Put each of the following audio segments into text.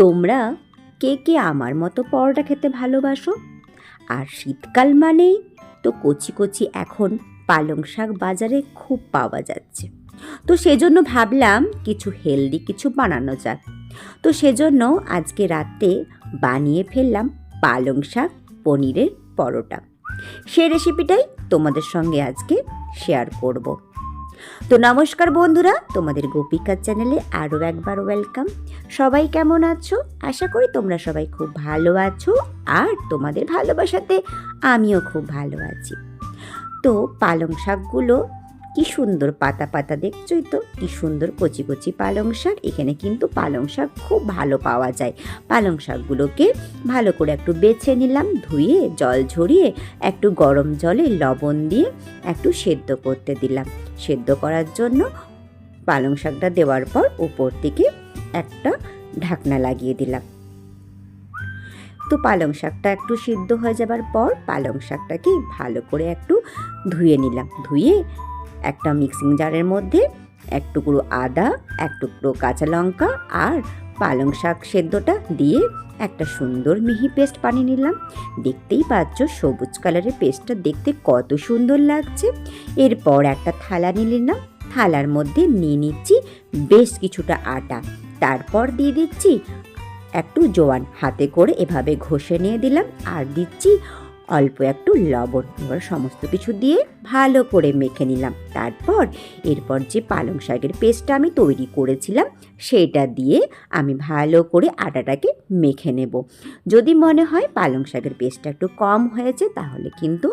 তোমরা কে কে আমার মতো পরোটা খেতে ভালোবাসো? আর শীতকাল মানেই তো কচি কচি এখন পালং শাক বাজারে খুব পাওয়া যাচ্ছে। তো সেজন্য ভাবলাম কিছু হেলদি কিছু বানানো যাক। তো সেজন্য আজকে রাতে বানিয়ে ফেললাম পালং শাক পনিরের পরোটা। সে রেসিপিটাই তোমাদের সঙ্গে আজকে শেয়ার করব। তো নমস্কার বন্ধুরা, তোমাদের গোপিকার চ্যানেলে আরও একবার ওয়েলকাম। সবাই কেমন আছো? আশা করি তোমরা সবাই খুব ভালো আছো আর তোমাদের ভালোবাসাতে আমিও খুব ভালো আছি। তো পালং শাকগুলো কি সুন্দর পাতা পাতা দেখছোই তো, কি সুন্দর কচি কচি পালং শাক। এখানে কিন্তু পালং শাক খুব ভালো পাওয়া যায়। পালং শাকগুলোকে ভালো করে একটু বেছে নিলাম, ধুয়ে, জল ঝরিয়ে, একটু গরম জলে লবণ দিয়ে একটু সেদ্ধ করতে দিলাম। সেদ্ধ করার জন্য পালং শাকটা দেওয়ার পর উপর থেকে একটা ঢাকনা লাগিয়ে দিলাম। তো পালং শাকটা একটু সিদ্ধ হয়ে যাবার পর পালং শাকটাকে ভালো করে একটু ধুয়ে নিলাম। ধুয়ে একটা মিক্সিং জারের মধ্যে এক টুকরো আদা, এক টুকরো কাঁচা লঙ্কা আর পালং শাক সেদ্ধটা দিয়ে একটা সুন্দর মিহি পেস্ট বানিয়ে নিলাম। দেখতেই পাচ্ছ সবুজ কালারের পেস্টটা দেখতে কত সুন্দর লাগছে। এরপর একটা থালা নিলাম। থালার মধ্যে নিয়ে নিচ্ছি বেশ কিছুটা আটা। তারপর দিয়ে দিচ্ছি একটু জোয়ান। হাতে করে এভাবে ঘষে নিয়ে দিলাম। আর দিচ্ছি অল্প একটু লবণ এবার সমস্ত কিছু দিয়ে ভালো করে মেখে নিলাম। তারপর এরপর যে পালং শাকের পেস্টটা আমি তৈরি করেছিলাম, সেটা দিয়ে আমি ভালো করে আটাটাকে মেখে নেব। যদি মনে হয় পালং শাকের পেস্টটা একটু কম হয়েছে, তাহলে কিন্তু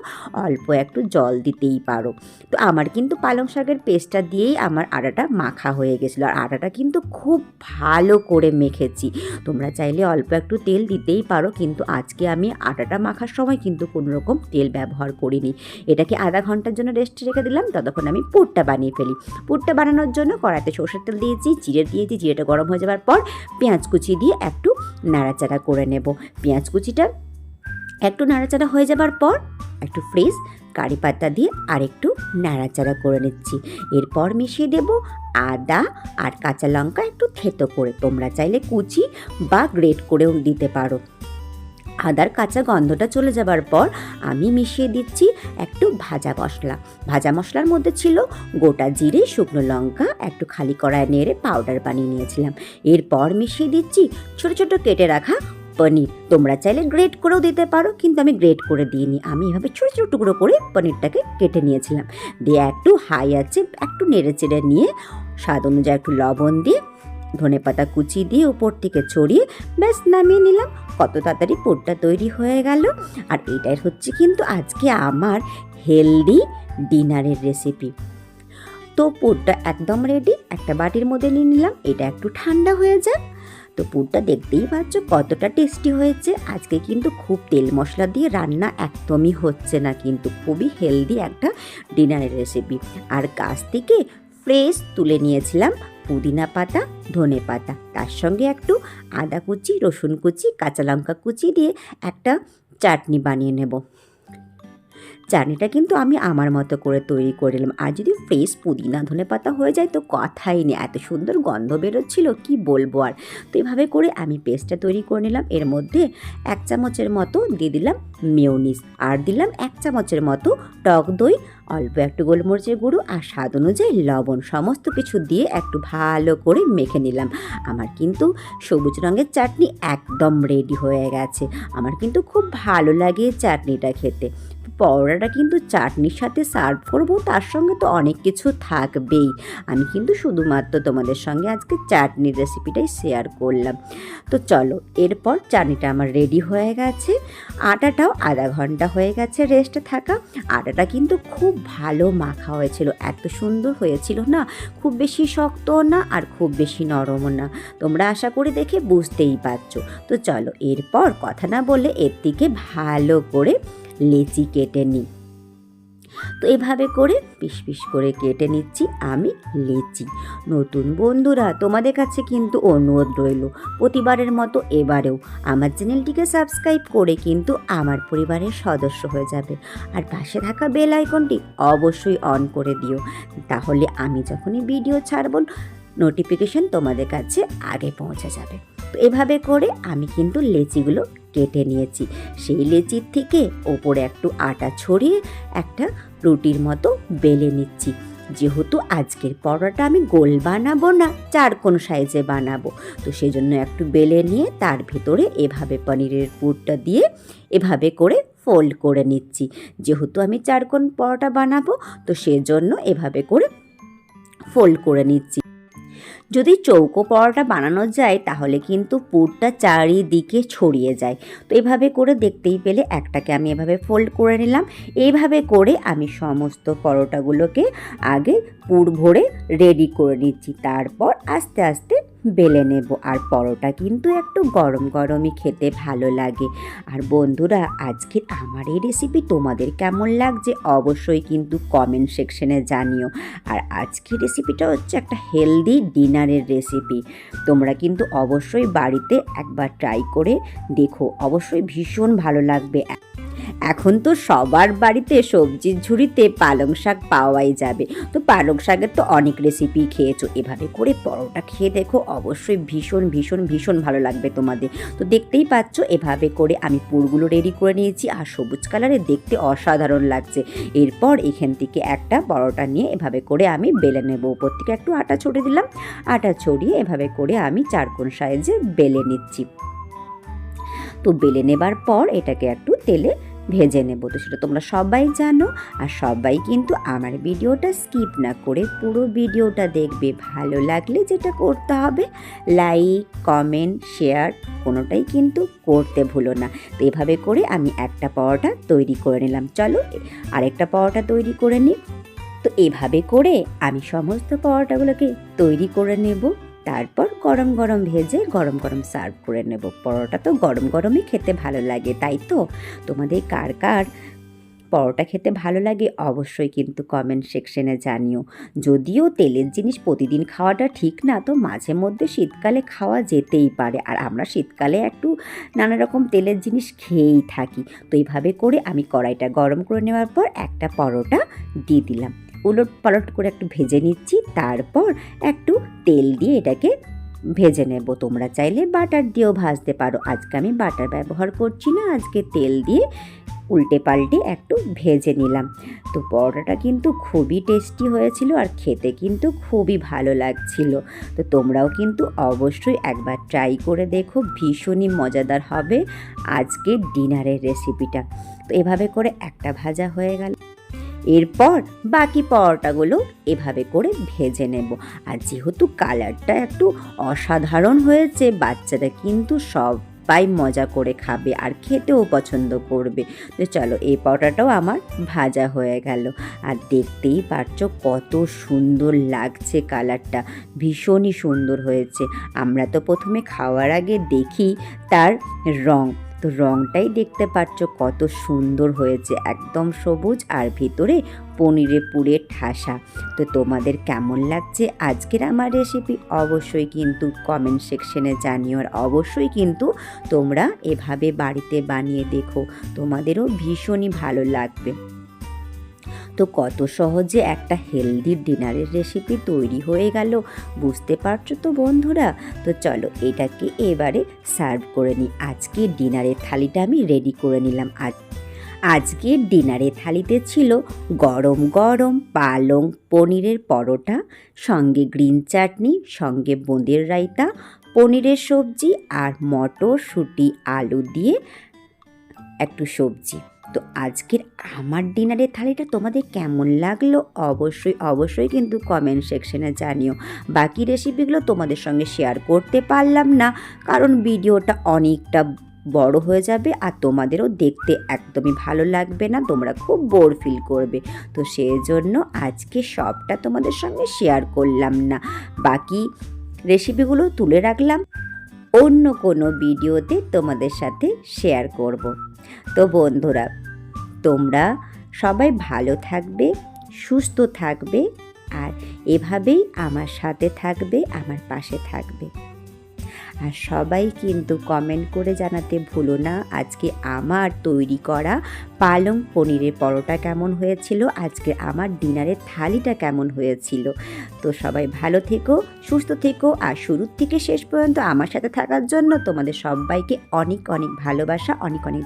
অল্প একটু জল দিতেই পারো। তো আমার কিন্তু পালং শাকের পেস্টটা দিয়েই আমার আটাটা মাখা হয়ে গেছিল। আর আটাটা কিন্তু খুব ভালো করে মেখেছি। তোমরা চাইলে অল্প একটু তেল দিতেই পারো, কিন্তু আজকে আমি আটাটা মাখার সময় কিন্তু কোনো রকম তেল ব্যবহার করিনি। এটাকে আধা ঘণ্টার জন্য রেস্টে রেখে দিলাম, ততক্ষণ আমি পুরটা বানিয়ে ফেলি। পুরটা বানানোর জন্য কড়াইতে সর্ষের তেল দিয়েছি, জিরে দিয়েছি, জিরেটা গরম হয়ে যাওয়ার পর পেঁয়াজ কুচি দিয়ে একটু নাড়াচাড়া করে নেব। পেঁয়াজ কুচিটা একটু নাড়াচাড়া হয়ে যাবার পর একটু ফ্রেশ কারি পাতা দিয়ে আরেকটু নাড়াচাড়া করে নিচ্ছি। এরপর মিশিয়ে দেব আদা আর কাঁচা লঙ্কা একটু থেতো করে। তোমরা চাইলে কুচি বা গ্রেট করেও দিতে পারো। আদার কাঁচা গন্ধটা চলে যাবার পর আমি মিশিয়ে দিচ্ছি একটু ভাজা মশলা। ভাজা মশলার মধ্যে ছিল গোটা জিরে, শুকনো লঙ্কা, একটু খালি কড়ায় নেড়ে পাউডার বানিয়ে নিয়েছিলাম। এরপর মিশিয়ে দিচ্ছি ছোট ছোট কেটে রাখা পনির। তোমরা চাইলে গ্রেট করেও দিতে পারো, কিন্তু আমি গ্রেট করে দিইনি। আমি এভাবে ছোটো ছোটো টুকরো করে পনিরটাকে কেটে নিয়েছিলাম। দিয়ে একটু হাই আছে, একটু নেড়ে চেড়ে নিয়ে স্বাদ অনুযায়ী একটু লবণ দিয়ে ধনে পাতা কুচি দিয়ে উপর থেকে ছড়িয়ে ব্যাস নামিয়ে নিলাম। কত তাড়াতাড়ি পুরটা তৈরি হয়ে গেল। আর এটাই হচ্ছে কিন্তু আজকে আমার হেলদি ডিনারের রেসিপি তো পুরটা একদম রেডি একটা বাটির মধ্যে নিয়ে নিলাম, এটা একটু ঠান্ডা হয়ে যাক। তো পুরটা দেখতেই পাচ্ছ কতটা টেস্টি হয়েছে। আজকে কিন্তু খুব তেল মশলা দিয়ে রান্না একদমই হচ্ছে না, কিন্তু খুবই হেলদি একটা ডিনারের রেসিপি আর গাছ থেকে ফ্রেশ তুলে নিয়েছিলাম পুদিনা পাতা, ধনে পাতা। তার সঙ্গে একটু আদা কুচি, রসুন কুচি, কাঁচা লঙ্কা কুচি দিয়ে একটা চাটনি বানিয়ে নেব। চাটনিটা কিন্তু আমি আমার মতো করে তৈরি করে নিলাম। আর যদি ফ্রেশ পুদিনা ধনে পাতা হয়ে যায় তো কথাই নেই। এত সুন্দর গন্ধ বেরোচ্ছিল, কি বলব আর? তো এভাবে করে আমি পেস্টটা তৈরি করে নিলাম। এর মধ্যে এক চামচের মতো দিয়ে দিলাম মেয়োনিজ আর দিলাম এক চামচের মতো টক দই, অল্প একটু গোলমরিচের গুঁড়ো আর স্বাদ অনুযায়ী লবণ। সমস্ত কিছু দিয়ে একটু ভালো করে মেখে নিলাম। আমার কিন্তু সবুজ রঙের চাটনি একদম রেডি হয়ে গেছে। আমার কিন্তু খুব ভালো লাগে চাটনিটা খেতে। পরোটাটা কিন্তু চাটনির সাথে সার্ভ করব, তার সঙ্গে তো অনেক কিছু থাকবেই। আমি কিন্তু শুধুমাত্র তোমাদের সঙ্গে আজকে চাটনির রেসিপিটাই শেয়ার করলাম। তো চলো, এরপর চাটনিটা আমার রেডি হয়ে গেছে। আটাটাও আধা ঘণ্টা হয়ে গেছে রেস্টে থাকা। আটাটা কিন্তু খুব ভালো মাখা হয়েছিল। এত সুন্দর হয়েছিল না, খুব বেশি শক্তও না আর খুব বেশি নরমও না। তোমরা আশা করে দেখে বুঝতেই পারছ। তো চলো, এরপর কথা না বলে এর থেকে ভালো করে লেচি কেটে নিই। তো এভাবে করে পিস পিস করে কেটে নিচ্ছি আমি লেচি। নতুন বন্ধুরা, তোমাদের কাছে কিন্তু অনুরোধ রইল, প্রতিবারের মতো এবারেও আমার চ্যানেলটিকে সাবস্ক্রাইব করে কিন্তু আমার পরিবারের সদস্য হয়ে যাবে। আর পাশে থাকা বেল আইকনটি অবশ্যই অন করে দিও। তাহলে আমি যখনই ভিডিও ছাড়ব, নোটিফিকেশন তোমাদের কাছে আগে পৌঁছে যাবে। তো এভাবে করে আমি কিন্তু লেচিগুলো কেটে নিয়েছি। সেই লেচির থেকে ওপরে একটু আটা ছড়িয়ে একটা রুটির মতো বেলে নিচ্ছি। যেহেতু আজকের পরোটা আমি গোল বানাবো না, চার কোন সাইজে বানাবো। তো সেই জন্য একটু বেলে নিয়ে তার ভেতরে এভাবে পনিরের পুরটা দিয়ে এভাবে করে ফোল্ড করে নিচ্ছি। যেহেতু আমি চার কোন পরোটা বানাবো, তো সেজন্য এভাবে করে ফোল্ড করে নিচ্ছি। যদি চৌকো পরোটা বানানো যায়, তাহলে কিন্তু পুরটা চারিদিকে ছড়িয়ে যায়। তো এভাবে করে দেখতেই পেলে একটাকে আমি এভাবে ফোল্ড করে নিলাম। এইভাবে করে আমি সমস্ত পরোটাগুলোকে আগে পুর ভরে রেডি করে নিচ্ছি। তারপর আস্তে আস্তে বেলে নেব। আর পরোটা কিন্তু একটু গরম গরমই খেতে ভালো লাগে। আর বন্ধুরা আজকের আমার এই রেসিপি তোমাদের কেমন লাগছে অবশ্যই কিন্তু কমেন্ট সেকশনে জানিও। আর আজকের রেসিপিটা হচ্ছে একটা হেলদি ডিনারের রেসিপি তোমরা কিন্তু অবশ্যই বাড়িতে একবার ট্রাই করে দেখো। অবশ্যই ভীষণ ভালো লাগবে। এখন তো সবার বাড়িতে সবজির ঝুড়িতে পালং শাক পাওয়াই যাবে। তো পালং শাকের তো অনেক রেসিপি খেয়েছো। এভাবে করে পরোটা খেয়ে দেখো, অবশ্যই ভীষণ ভীষণ ভীষণ ভালো লাগবে তোমাদের। তো দেখতেই পাচ্ছ, এভাবে করে আমি পুরগুলো রেডি করে নিয়েছি আর সবুজ কালারে দেখতে অসাধারণ লাগছে। এরপর এখান থেকে একটা পরোটা নিয়ে এভাবে করে আমি বেলে নেব। উপর থেকে একটু আটা ছড়িয়ে দিলাম। আটা ছড়িয়ে এভাবে করে আমি চারকোন সাইজে বেলে নিচ্ছি। তো বেলে নেবার পর এটাকে একটু তেলে ভেজে নেব। তো সেটা তোমরা সবাই জানো আর সবাই কিন্তু আমার ভিডিওটা স্কিপ না করে পুরো ভিডিওটা দেখবে। ভালো লাগলে যেটা করতে হবে লাইক কমেন্ট শেয়ার কোনোটাই কিন্তু করতে ভুলো না। তো এভাবে করে আমি একটা পরোটা তৈরি করে নিলাম। চলো, আরেকটা পরোটা তৈরি করে নিই তো এভাবে করে আমি সমস্ত পরোটাগুলোকে তৈরি করে নেব। তারপর গরম গরম ভেজে গরম গরম সার্ভ করে নেব। পরোটা তো গরম গরমই খেতে ভালো লাগে, তাই তো? তোমাদের কার কার পরোটা খেতে ভালো লাগে অবশ্যই কিন্তু কমেন্ট সেকশনে জানিও। যদিও তেলের জিনিস প্রতিদিন খাওয়াটা ঠিক না, তো মাঝে মধ্যে শীতকালে খাওয়া যেতেই পারে। আর আমরা শীতকালে একটু নানা রকম তেলের জিনিস খেয়েই থাকি। তো এইভাবে করে আমি কড়াইটা গরম করে নেওয়ার পর একটা পরোটা দিয়ে দিলাম। উলট পালট করে একটু ভেজে নিচ্ছি, তারপর একটু তেল দিয়ে এটাকে ভেজে নেব। তোমরা চাইলে বাটার দিয়েও ভাজতে পারো। আজকে আমি বাটার ব্যবহার করছি না, আজকে তেল দিয়ে উল্টে পাল্টে একটু ভেজে নিলাম। তো পরোটাটা কিন্তু খুবই টেস্টি হয়েছিল আর খেতে কিন্তু খুবই ভালো লাগছিল। তো তোমরাও কিন্তু অবশ্যই একবার ট্রাই করে দেখো, ভীষণই মজাদার হবে আজকে ডিনারের রেসিপিটা। তো এভাবে করে একটা ভাজা হয়ে গেল। এরপর বাকি পরোটাগুলো এভাবে করে ভেজে নেব। আর যেহেতু কালারটা একটু অসাধারণ হয়েছে, বাচ্চারা কিন্তু সব পাই মজা করে খাবে আর খেতেও পছন্দ করবে। তো চলো, এই পরোটাটাও আমার ভাজা হয়ে গেল। আর দেখতেই পারছ কত সুন্দর লাগছে কালারটা, ভীষণই সুন্দর হয়েছে। আমরা তো প্রথমে খাওয়ার আগে দেখি তার রং। তো রংটাই দেখতে পাচ্ছ কত সুন্দর হয়েছে। একদম সবুজ আর ভিতরে পনিরে পুড়ে ঠাসা। তো তোমাদের কেমন লাগছে আজকের আমার রেসিপি অবশ্যই কিন্তু কমেন্ট সেকশনে জানিও। আর অবশ্যই কিন্তু তোমরা এভাবে বাড়িতে বানিয়ে দেখো। তোমাদেরও ভীষণই ভালো লাগবে। তো কত সহজে একটা হেলদি ডিনারের রেসিপি তৈরি হয়ে গেল। বুঝতে পারছ তো বন্ধুরা? তো চলো এটাকে এবারে সার্ভ করে নিই। আজকে ডিনারের থালিটা আমি রেডি করে নিলাম। আজ আজকের ডিনারের থালিতে ছিল গরম গরম পালং পনিরের পরোটা, সঙ্গে গ্রিন চাটনি, সঙ্গে বোঁদের রায়তা, পনিরের সবজি আর মটরশুঁটি আলু দিয়ে একটু সবজি। তো আজকের আমার ডিনারের থালিটা তোমাদের কেমন লাগল? অবশ্যই অবশ্যই কিন্তু কমেন্ট সেকশনে জানিও। বাকি রেসিপিগুলো তোমাদের সঙ্গে শেয়ার করতে পারলাম না, কারণ ভিডিওটা অনেকটা বড় হয়ে যাবে আর তোমাদেরও দেখতে একদমই ভালো লাগবে না, তোমরা খুব বোর ফিল করবে। তো সেই জন্য আজকে সবটা তোমাদের সঙ্গে শেয়ার করলাম না। বাকি রেসিপিগুলো তুলে রাখলাম। অন্য কোনো ভিডিওতে তোমাদের সাথে শেয়ার করব। তো বন্ধুরা, তোমরা সবাই ভালো থাকবে, সুস্থ থাকবে আর এভাবেই আমার সাথে থাকবে, আমার পাশে থাকবে। আর সবাই কিন্তু কমেন্ট করে জানাতে ভুলো না, আজকে আমার তৈরি করা পালং পনিরের পরোটা কেমন হয়েছিল, আজকে আমার ডিনারের থালিটা কেমন হয়েছিল। তো সবাই ভালো থেকো, সুস্থ থেকো আর শুরুর থেকে শেষ পর্যন্ত আমার সাথে থাকার জন্য তোমাদের সবাইকে অনেক অনেক ভালোবাসা, অনেক অনেক